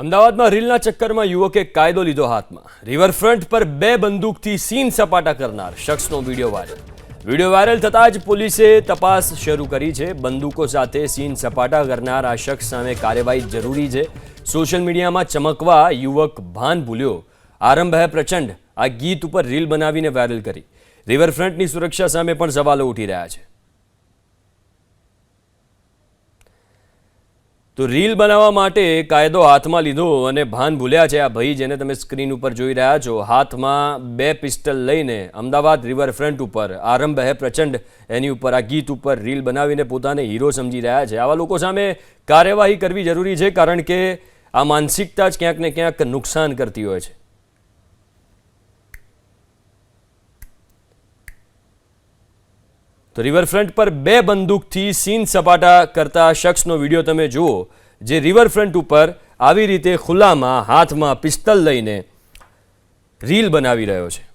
અમદાવાદમાં રીલના ચક્કરમાં યુવકે કાયદો લીધો હાથમાં. રિવરફ્રન્ટ પર બે બંદૂકથી સીન સપાટા કરનાર શખ્સનો વીડિયો વાયરલ. વીડિયો વાયરલ થતાં જ પોલીસે તપાસ શરૂ કરી છે. બંદૂકો સાથે સીન સપાટા કરનાર આ શખ્સ સામે કાર્યવાહી જરૂરી છે. સોશિયલ મીડિયામાં ચમકવા યુવક ભાન ભૂલ્યો. આરંભ પ્રચંડ આ ગીત ઉપર રીલ બનાવીને વાયરલ કરી. રિવરફ્રન્ટની સુરક્ષા સામે પણ સવાલો ઉઠી રહ્યા છે. તો રીલ બનાવવા માટે કાયદો હાથમાં લીધો અને ભાન ભૂલ્યા છે આ ભાઈ જેને તમે સ્ક્રીન ઉપર જોઈ રહ્યા છો. હાથમાં બે પિસ્ટલ લઈને અમદાવાદ રિવરફ્રન્ટ ઉપર આરંભ હે પ્રચંડ. એની ઉપર આ ગીત ઉપર રીલ બનાવીને પોતાને હીરો સમજી રહ્યા છે. આવા લોકો સામે કાર્યવાહી કરવી જરૂરી છે કારણ કે આ માનસિકતા જ ક્યાંક ને ક્યાંક નુકસાન કરતી હોય છે. તો રિવરફ્રન્ટ પર બે બંદૂકથી સીન સપાટા કરતા શખ્સનો વીડિયો તમે જુઓ, જે રિવરફ્રન્ટ ઉપર આવી રીતે ખુલ્લામાં હાથમાં પિસ્તલ લઈને રીલ બનાવી રહ્યો છે.